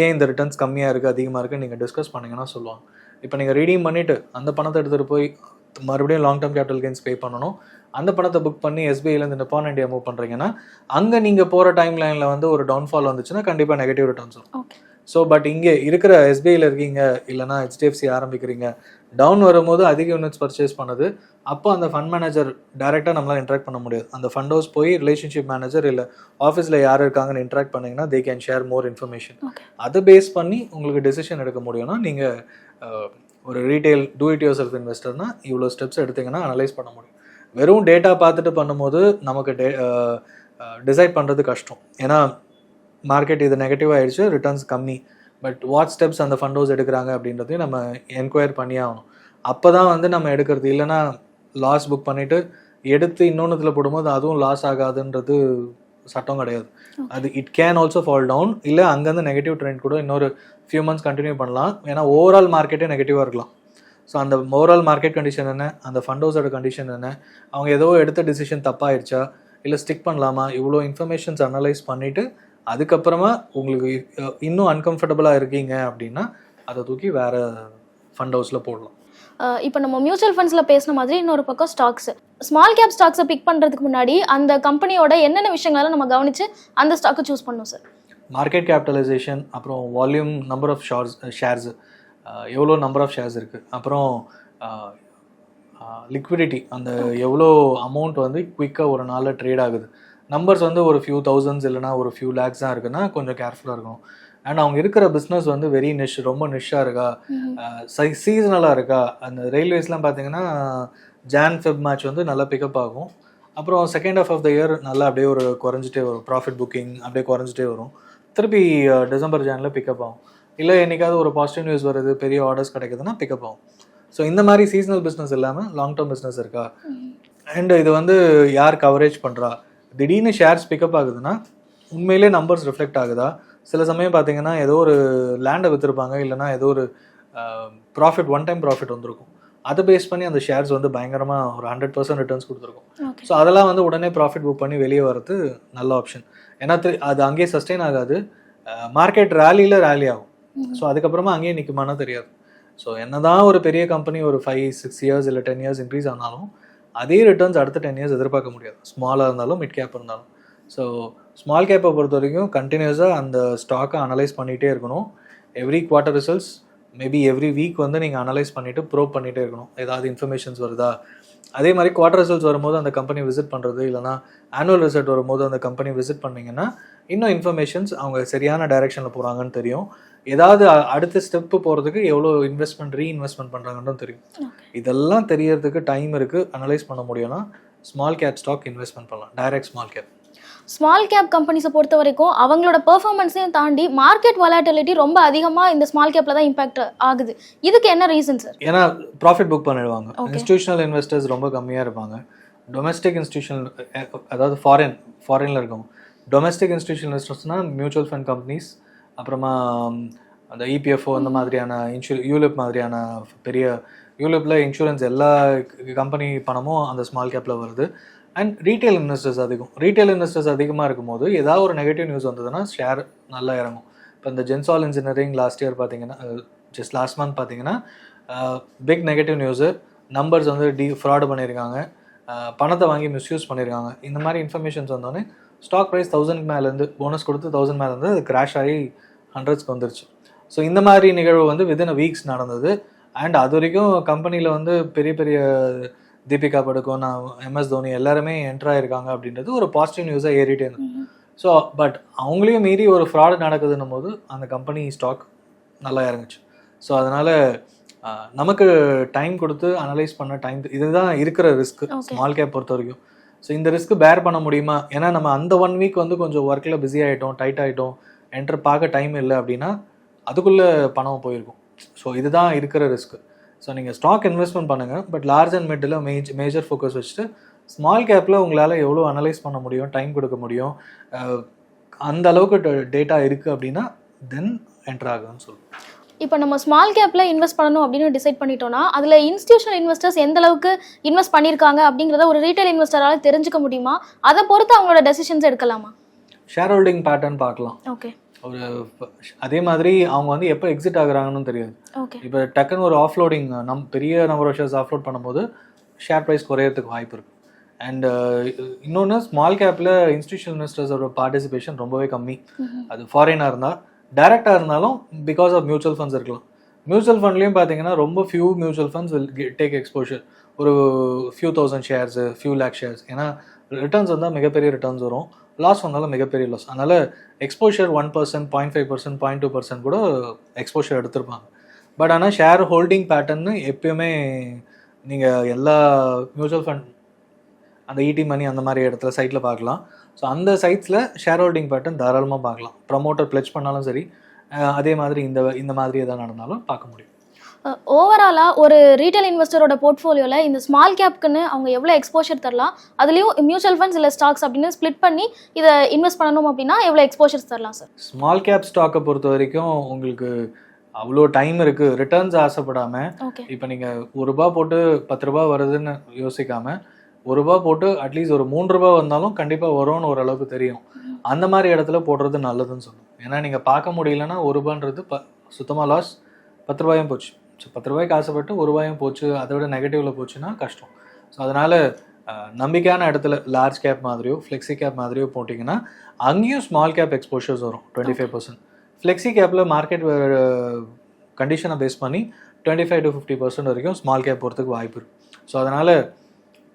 ஏன் இந்த ரிட்டர்ன்ஸ் கம்மியாக இருக்குது அதிகமாக இருக்குன்னு நீங்கள் டிஸ்கஸ் பண்ணீங்கன்னா சொல்லுவாங்க. இப்போ நீங்கள் ரீடீம் பண்ணிவிட்டு அந்த பணத்தை எடுத்துகிட்டு போய் மறுபடியும் long term capital gains pay பண்ணணும். அந்த பணத்தை புக் பண்ணி எஸ்பிஐலேருந்து நிப்பான் இந்தியா மூவ் பண்ணுறீங்கன்னா அங்கே நீங்கள் போகிற டைம் லைனில் வந்து ஒரு டவுன்ஃபால் வந்துச்சுன்னா கண்டிப்பாக நெகட்டிவ் ரிட்டர்ன்ஸ் வரும். ஸோ பட் இங்கே இருக்கிற எஸ்பிஐயில் இருக்கீங்க இல்லைனா ஹெச்டிஎஃப்சி ஆரம்பிக்கிறீங்க டவுன் வரும்போது அதிக யூனிட்ஸ் பர்ச்சேஸ் பண்ணுது. அப்போ அந்த ஃபண்ட் மேனேஜர் டைரெக்டாக நம்மளால் இன்ட்ராக்ட் பண்ண முடியாது. அந்த ஃபண்ட் ஹவுஸ் போய் ரிலேஷன்ஷிப் மேனேஜர் இல்லை ஆஃபீஸில் யார் இருக்காங்கன்னு இன்ட்ராக்ட் பண்ணீங்கன்னா they can share more information அதை பேஸ் பண்ணி உங்களுக்கு டெசிஷன் எடுக்க முடியும்னா நீங்கள் ஒரு retail do it yourself இன்வெஸ்டர்னா இவ்வளோ ஸ்டெப்ஸ் எடுத்தீங்கன்னா அனலைஸ் பண்ண முடியும். வெறும் டேட்டா பார்த்துட்டு பண்ணும்போது நமக்கு டே டிசைட் பண்ணுறது கஷ்டம். ஏன்னா மார்க்கெட் இது நெகட்டிவ் ஆயிடுச்சு ரிட்டர்ன்ஸ் கம்மி. பட் வாட் ஸ்டெப்ஸ் அந்த ஃபண்ட் ஹவுஸ் எடுக்கிறாங்க அப்படின்றதையும் நம்ம என்கொயர் பண்ணி ஆகணும். அப்போ தான் வந்து நம்ம எடுக்கிறது. இல்லைன்னா லாஸ் புக் பண்ணிவிட்டு எடுத்து இன்னொன்றுத்தில் போடும்போது அதுவும் லாஸ் ஆகாதுன்றது சட்டம் கிடையாது. அது it can also fall down இல்லை அங்கேருந்து நெகட்டிவ் ட்ரெண்ட் கூட இன்னொரு ஃபியூ மந்த்ஸ் கண்டினியூ பண்ணலாம். ஏன்னா ஓவரால் மார்க்கெட்டே நெகட்டிவாக இருக்கலாம். ஸோ அந்த ஓவரால் மார்க்கெட் கண்டிஷன் என்ன? அந்த ஃபண்ட் ஹவுஸோட கண்டிஷன் என்ன? அவங்க ஏதோ எடுத்த டிசிஷன் தப்பாயிடுச்சா இல்லை ஸ்டிக் பண்ணலாமா? இவ்வளோ இன்ஃபர்மேஷன்ஸ் அனலைஸ் பண்ணிவிட்டு அதுக்கப்புறமா உங்களுக்கு இன்னும் அன்கம்ஃபர்டபுளாக இருக்கீங்க அப்படின்னா அதை தூக்கி வேறு ஃபண்ட் ஹவுஸில் போடலாம். இப்போ நம்ம மியூச்சுவல் ஃபண்ட்ஸில் பேசின மாதிரி இன்னொரு பக்கம் ஸ்டாக்ஸ் ஸ்மால் கேப் ஸ்டாக்ஸை பிக் பண்ணுறதுக்கு முன்னாடி அந்த கம்பெனியோட என்னென்ன விஷயங்களெல்லாம் நம்ம கவனிச்சு அந்த ஸ்டாக்கை சூஸ் பண்ணணும் சார் மார்க்கெட் கேபிட்டலைசேஷன் அப்புறம் volume number of shares shares எவ்வளோ நம்பர் ஆஃப் ஷேர்ஸ் இருக்குது அப்புறம் லிக்விடிட்டி அந்த எவ்வளோ அமௌண்ட் வந்து குயிக்காக ஒரு நாளில் ட்ரேட் ஆகுது? நம்பர்ஸ் வந்து ஒரு ஃபியூ தௌசண்ட்ஸ் இல்லைனா ஒரு ஃபியூ லேக்ஸ் தான் இருக்குன்னா கொஞ்சம் கேர்ஃபுல்லாக இருக்கணும். அண்ட் அவங்க இருக்கிற பிஸ்னஸ் வந்து வெரி நிஷ் ரொம்ப நிஷ்ஷாக இருக்கா? சீசனலாக இருக்கா? அந்த ரயில்வேஸ்லாம் பார்த்தீங்கன்னா ஜான் ஃபெப் மேட்ச் வந்து நல்லா பிக்கப் ஆகும். அப்புறம் second half of the year நல்லா அப்படியே ஒரு குறைஞ்சிட்டே வரும். ப்ராஃபிட் புக்கிங் அப்படியே குறைஞ்சிட்டே வரும். திருப்பி டிசம்பர் ஜானில் பிக்கப் ஆகும். இல்லை என்னைக்காவது ஒரு பாசிட்டிவ் நியூஸ் வருது பெரிய ஆர்டர்ஸ் கிடைக்குதுன்னா பிக்கப் ஆகும். ஸோ இந்த மாதிரி சீசனல் பிஸ்னஸ் இல்லாமல் லாங் டேர்ம் பிஸ்னஸ் இருக்கா? அண்ட் இது வந்து யார் கவரேஜ் பண்ணுறா திடீர்னு ஷேர்ஸ் பிக்கப் ஆகுதுன்னா உண்மையிலே நம்பர்ஸ் ரிஃப்ளெக்ட் ஆகுதா? சில சமயம் பார்த்தீங்கன்னா ஏதோ ஒரு லேண்டை விற்றுருப்பாங்க இல்லைனா ஏதோ ஒரு ப்ராஃபிட் ஒன் டைம் ப்ராஃபிட் வந்திருக்கும். அதை பேஸ் பண்ணி அந்த ஷேர்ஸ் வந்து பயங்கரமாக ஒரு ஹண்ட்ரட் பர்சன்ட் ரிட்டர்ன்ஸ் கொடுத்துருக்கும். ஸோ அதெல்லாம் வந்து உடனே ப்ராஃபிட் புக் பண்ணி வெளியே வரது நல்ல ஆப்ஷன் ஏன்னா அது அங்கேயே சஸ்டெயின் ஆகாது. மார்க்கெட் ரேலியில் ரேலி ஆகும். ஸோ அதுக்கப்புறமா அங்கேயே நிற்குமானா தெரியாது. ஸோ என்னதான் ஒரு பெரிய கம்பெனி ஒரு ஃபைவ் சிக்ஸ் இயர்ஸ் இல்லை டென் இயர்ஸ் இன்க்ரீஸ் ஆனாலும் அதே ரிட்டர்ன்ஸ் அடுத்த டென் இயர்ஸ் எதிர்பார்க்க முடியாது. ஸ்மாலாக இருந்தாலும் மிட் கேப் இருந்தாலும். ஸோ ஸ்மால் கேப்பை பொறுத்த வரைக்கும் கண்டினியூஸாக அந்த ஸ்டாக்கை அனலைஸ் பண்ணிகிட்டே இருக்கணும். Every quarter results maybe every week வந்து நீங்கள் அனலைஸ் பண்ணிவிட்டு ப்ரூவ் பண்ணிகிட்டே இருக்கணும். ஏதாவது இன்ஃபர்மேஷன்ஸ் வருதா? அதே மாதிரி குவார்ட்டர் ரிசல்ட்ஸ் வரும்போது அந்த கம்பெனி விசிட் பண்ணுறது இல்லைனா ஆனுவல் ரிசல்ட் வரும்போது அந்த கம்பெனி விசிட் பண்ணிங்கன்னா இன்னும் இன்ஃபர்மேஷன்ஸ் அவங்க சரியான டைரெக்ஷனில் போகிறாங்கன்னு தெரியும். ஏதாவது அடுத்த ஸ்டெப்பு போகிறதுக்கு எவ்வளோ இன்வெஸ்ட்மெண்ட் ரீஇன்வெஸ்ட்மெண்ட் பண்ணுறாங்கன்னு தெரியும். இதெல்லாம் தெரியறதுக்கு டைம் இருக்குது அனலைஸ் பண்ண முடியும்னா ஸ்மால் கேப் ஸ்டாக் இன்வெஸ்ட்மெண்ட் பண்ணலாம். Direct small cap small cap கம்பெனிஸை பொறுத்த வரைக்கும் அவங்களோட பெர்ஃபார்மன்ஸையும் தாண்டி மார்க்கெட் வலாட்டிலிட்டி ரொம்ப அதிகமாக இந்த ஸ்மால் கேப்பில் தான் இம்பாக்ட் ஆகுது. இதுக்கு என்ன ரீசன் சார் ஏன்னா ப்ராஃபிட் புக் பண்ணிடுவாங்க. இன்ஸ்டியூஷனல் இன்வெஸ்டர்ஸ் ரொம்ப கம்மியாக இருப்பாங்க. டொமஸ்டிக் இன்ஸ்டியூஷனல் அதாவது ஃபாரின் ஃபாரினில் இருக்கவங்க. டொமஸ்டிக் இன்ஸ்டியூஷனல் இன்வெஸ்டர்ஸ்னால் மியூச்சுவல் ஃபண்ட் கம்பெனிஸ் அப்புறமா அந்த இபிஎஃப்ஓ அந்த மாதிரியான இன்சூ யூலிப் மாதிரியான பெரிய யூலிப்பில் இன்சூரன்ஸ் எல்லா கம்பெனி பணமும் அந்த ஸ்மால் கேப்பில் வருது. அண்ட் ரீட்டைல் இன்வெஸ்டர்ஸ் அதிகம். ரீட்டைல் இன்வெஸ்டர்ஸ் அதிகமாக இருக்கும்போது ஏதாவது ஒரு நெகட்டிவ் நியூஸ் வந்ததுன்னா ஷேர் நல்லா இறங்கும். இப்போ இந்த ஜென்சால் இன்ஜினியரிங் லாஸ்ட் இயர் பார்த்தீங்கன்னா ஜஸ்ட் லாஸ்ட் மந்த் பார்த்தீங்கன்னா பிக் நெகட்டிவ் நியூஸு நம்பர்ஸ் வந்து டி ஃப்ராடு பண்ணியிருக்காங்க பணத்தை வாங்கி மிஸ்யூஸ் பண்ணியிருக்காங்க இந்த மாதிரி இன்ஃபர்மேஷன்ஸ் வந்தோடனே ஸ்டாக் ப்ரைஸ் தௌசண்ட் மேலேருந்து போனஸ் கொடுத்து தௌசண்ட் மேலேருந்து அது கிராஷ் ஆகி ஹண்ட்ரட்ஸ்க்கு வந்துருச்சு. ஸோ இந்த மாதிரி நிகழ்வு வந்து வித்தின் வீக்ஸ் நடந்தது. அண்ட் அது வரைக்கும் கம்பெனியில் வந்து பெரிய பெரிய தீபிகா படுகோன் எம்எஸ் தோனி எல்லாருமே என்டர் ஆயிருக்காங்க அப்படின்றது ஒரு பாசிட்டிவ் நியூஸாக ஏறிட்டே இருந்தது. ஸோ பட் அவங்களையும் மீறி ஒரு ஃப்ராடு நடக்குதுன்னும் போது அந்த கம்பெனி ஸ்டாக் நல்லா இறங்குச்சு. ஸோ அதனால் நமக்கு டைம் கொடுத்து அனலைஸ் பண்ண டைம் இதுதான் இருக்கிற ரிஸ்க். ஸ்மால் கேப் பொறுத்த வரைக்கும். ஸோ இந்த ரிஸ்க் பேர் பண்ண முடியுமா? ஏன்னா நம்ம அந்த ஒன் வீக் வந்து கொஞ்சம் ஒர்க்கில் பிஸி ஆகிட்டோம் டைட் ஆகிட்டோம் என்டர் பார்க்க டைம் இல்லை அப்படின்னா அதுக்குள்ளே பணம் போயிருக்கும். ஸோ இதுதான் இருக்கிற ரிஸ்க் ஸோ நீங்கள் ஸ்டாக் இன்வெஸ்ட்மெண்ட் பண்ணுங்கள் பட் லார்ஜ் அண்ட் மிட்டில் மேஜ் மேஜர் ஃபோக்கஸ் வச்சுட்டு ஸ்மால் கேப்பில் உங்களால் எவ்வளோ அனலைஸ் பண்ண முடியும் டைம் கொடுக்க முடியும் அந்த அளவுக்கு டேட்டா இருக்குது அப்படின்னா தென் என்டர் ஆகும்னு சொல்லுவோம் இப்போ நம்ம ஸ்மால் கேப்பில் இன்வெஸ்ட் பண்ணணும் அப்படின்னு டிசைட் பண்ணிட்டோம்னா அதில் இன்ஸ்டியூஷனல் இன்வெஸ்டர்ஸ் எந்த அளவுக்கு இன்வெஸ்ட் பண்ணியிருக்காங்க அப்படிங்கிறத ஒரு ரீட்டைல் இன்வெஸ்டரால் தெரிஞ்சுக்க முடியுமா? அதை பொறுத்து அவங்களோட டெசிஷன்ஸ் எடுக்கலாமா? ஷேர் ஹோல்டிங் பேட்டர்ன் பார்க்கலாம். ஓகே ஒரு அதே மாதிரி அவங்க வந்து எப்போ எக்ஸிட் ஆகுறாங்கன்னு தெரியாது. இப்போ டக்குன்னு ஒரு ஆஃப்லோடிங் நம் பெரிய நம்பர் ஆஃப் ஷேர்ஸ் ஆஃப்லோட் பண்ணும்போது ஷேர் ப்ரைஸ் குறையறதுக்கு வாய்ப்பு இருக்குது அண்ட் இன்னொன்று ஸ்மால் கேப்பில் இன்ஸ்டியூஷனல் இன்வெஸ்டர்ஸோட பார்ட்டிசிபேஷன் ரொம்பவே கம்மி. அது ஃபாரினாக இருந்தால் டைரெக்டாக இருந்தாலும் பிகாஸ் ஆஃப் மியூச்சுவல் ஃபண்ட்ஸ் இருக்கலாம். மியூச்சுவல் ஃபண்ட்லேயும் பார்த்தீங்கன்னா ரொம்ப few mutual funds will take exposure ஒரு few thousand shares few lakh shares ஏன்னா ரிட்டர்ன்ஸ் வந்தால் மிகப்பெரிய ரிட்டர்ன்ஸ் வரும். லாஸ் வந்தாலும் மிகப்பெரிய லாஸ் அதனால் exposure one percent point five percent point two percent கூட எக்ஸ்போஷர் எடுத்திருப்பாங்க. பட் ஆனால் ஷேர் ஹோல்டிங் பேட்டர்னு எப்பயுமே நீங்கள் எல்லா மியூச்சுவல் ஃபண்ட் அந்த இடி மணி அந்த மாதிரி இடத்துல சைட்டில் பார்க்கலாம். ஸோ அந்த சைட்ஸில் ஷேர் ஹோல்டிங் பேட்டர்ன் தாராளமாக பார்க்கலாம். ப்ரமோட்டர் பிளெச் பண்ணாலும் சரி அதே மாதிரி இந்த இந்த மாதிரி எதாவது நடந்தாலும் பார்க்க முடியும். ஓவராலாக ஒரு ரீட்டைல் இன்வெஸ்டரோட போர்ட்ஃபோலியோவில் இந்த ஸ்மால் கேப்க்குன்னு அவங்க எவ்வளோ எக்ஸ்போஷர் தரலாம் அதுலேயும் மியூச்சுவல் ஃபண்ட்ஸ் இல்லை ஸ்டாக்ஸ் அப்படின்னு ஸ்ப்ளிட் பண்ணி இதை இன்வெஸ்ட் பண்ணணும் அப்படின்னா எவ்வளோ எக்ஸ்போஷர்ஸ் தரலாம் சார் ஸ்மால் கேப் ஸ்டாக்கை பொறுத்த வரைக்கும் உங்களுக்கு அவ்வளோ டைம் இருக்குது ரிட்டர்ன்ஸ் ஆசைப்படாமல் இப்போ நீங்கள் ஒரு ரூபா போட்டு பத்து ரூபா வருதுன்னு யோசிக்காமல் ஒரு ரூபா போட்டு அட்லீஸ்ட் ஒரு மூணு ரூபா வந்தாலும் கண்டிப்பாக வரும்னு ஓரளவுக்கு தெரியும். அந்த மாதிரி இடத்துல போடுறது நல்லதுன்னு சொல்லுவேன் ஏன்னா நீங்கள் பார்க்க முடியலன்னா ஒரு ரூபான்றது ப சுத்தமாக லாஸ் பத்து ரூபாயும் போச்சு. ஸோ பத்து ரூபாய்க்கு ஆசைப்பட்டு ஒரு ரூபாயும் போச்சு. அதை விட நெகட்டிவில் போச்சுன்னா கஷ்டம். ஸோ அதனால் நம்பிக்கையான இடத்துல லார்ஜ் கேப் மாதிரியோ ஃப்ளெக்ஸி கேப் மாதிரியோ போட்டிங்கன்னா அங்கேயும் ஸ்மால் கேப் எக்ஸ்போஷர்ஸ் வரும். டுவெண்ட்டி ஃபைவ் பர்சன்ட் ஃப்ளெக்ஸி கேப்பில் மார்க்கெட் கண்டிஷனை பேஸ் பண்ணி twenty five to fifty percent வரைக்கும் ஸ்மால் கேப் போகிறதுக்கு வாய்ப்பு இருக்குது ஸோ அதனால்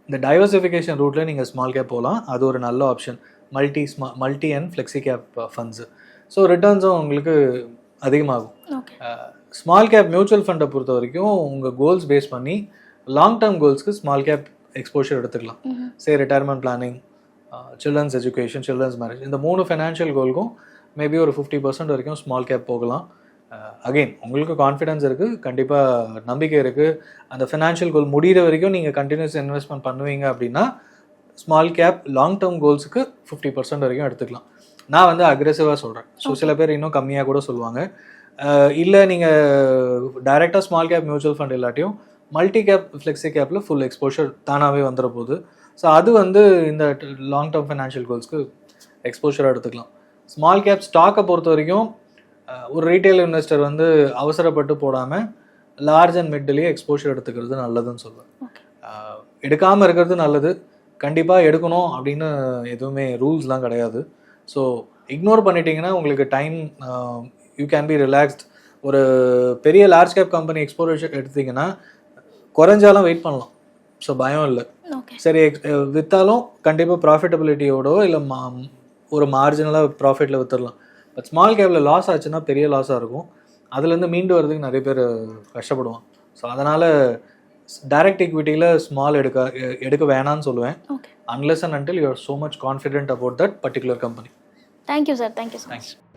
இந்த டைவர்சிஃபிகேஷன் ரூட்டில் நீங்கள் ஸ்மால் கேப் போகலாம் அது ஒரு நல்ல option multi ஸ்மா multi and flexi cap funds so ரிட்டர்ன்ஸும் உங்களுக்கு அதிகமாகும். ஸ்மால் கேப் மியூச்சுவல் ஃபண்டை பொறுத்த வரைக்கும் உங்கள் கோல்ஸ் பேஸ் பண்ணி லாங் டேர்ம் கோல்ஸ்க்கு ஸ்மால் கேப் எக்ஸ்போஷர் எடுத்துக்கலாம். Say retirement planning childrens education childrens marriage இந்த மூணு ஃபைனான்ஷியல் கோலுக்கும் மேபி ஒரு ஃபிஃப்டி பர்சன்ட் வரைக்கும் ஸ்மால் கேப் போகலாம். அகெயின் உங்களுக்கு கான்ஃபிடன்ஸ் இருக்குது கண்டிப்பாக நம்பிக்கை இருக்குது அந்த ஃபினான்ஷியல் கோல் முடிகிற வரைக்கும் நீங்கள் கண்டினியூஸ் இன்வெஸ்ட்மெண்ட் பண்ணுவீங்க அப்படின்னா ஸ்மால் கேப் லாங் டேர்ம் கோல்ஸுக்கு ஃபிஃப்டி பர்சன்ட் வரைக்கும் எடுத்துக்கலாம். நான் வந்து அக்ரெசிவாக சொல்கிறேன் ஸோ சில பேர் இன்னும் கம்மியாக கூட சொல்லுவாங்க. இல்லை நீங்கள் டைரெக்டாக ஸ்மால் கேப் மியூச்சுவல் ஃபண்ட் இல்லாட்டியும் மல்டி கேப் ஃப்ளெக்ஸி கேப்பில் ஃபுல் எக்ஸ்போஷர் தானாகவே வந்துட போகுது ஸோ அது வந்து இந்த லாங் டேர்ம் ஃபைனான்ஷியல் கோல்ஸ்க்கு எக்ஸ்போஷராக எடுத்துக்கலாம். ஸ்மால் கேப் ஸ்டாக்கை பொறுத்த வரைக்கும் ஒரு ரீட்டைல் இன்வெஸ்டர் வந்து அவசரப்பட்டு போடாமல் லார்ஜ் அண்ட் மிட்லேயே எக்ஸ்போஷர் எடுத்துக்கிறது நல்லதுன்னு சொல்லுவேன். எடுக்காமல் இருக்கிறது நல்லது. கண்டிப்பாக எடுக்கணும் அப்படின்னு எதுவுமே ரூல்ஸ்லாம் கிடையாது. ஸோ இக்னோர் பண்ணிட்டீங்கன்னா உங்களுக்கு time you can be relaxed ஒரு பெரிய லார்ஜ் கேப் கம்பெனி எக்ஸ்போஷர் எடுத்தீங்கன்னா குறைஞ்சாலும் வெயிட் பண்ணலாம். ஸோ பயம் இல்லை. சரி அஹ் வித்தாலும் கண்டிப்பாக ப்ராஃபிட்டபிலிட்டியோடோ இல்லை மா ஒரு மார்ஜினலாக ப்ராஃபிட்டில் வித்துடலாம் பட் ஸ்மால் கேப்பில் லாஸ் ஆச்சுன்னா பெரிய லாஸாக இருக்கும். அதுலேருந்து மீண்டு வரதுக்கு நிறைய பேர் கஷ்டப்படுவான் ஸோ அதனால் டைரக்ட் ஈக்விட்டியில் ஸ்மால் எடுக்க எடுக்க வேணாம்னு சொல்லுவேன். Unless and until you are so much confident about that particular company thank you sir thank you thanks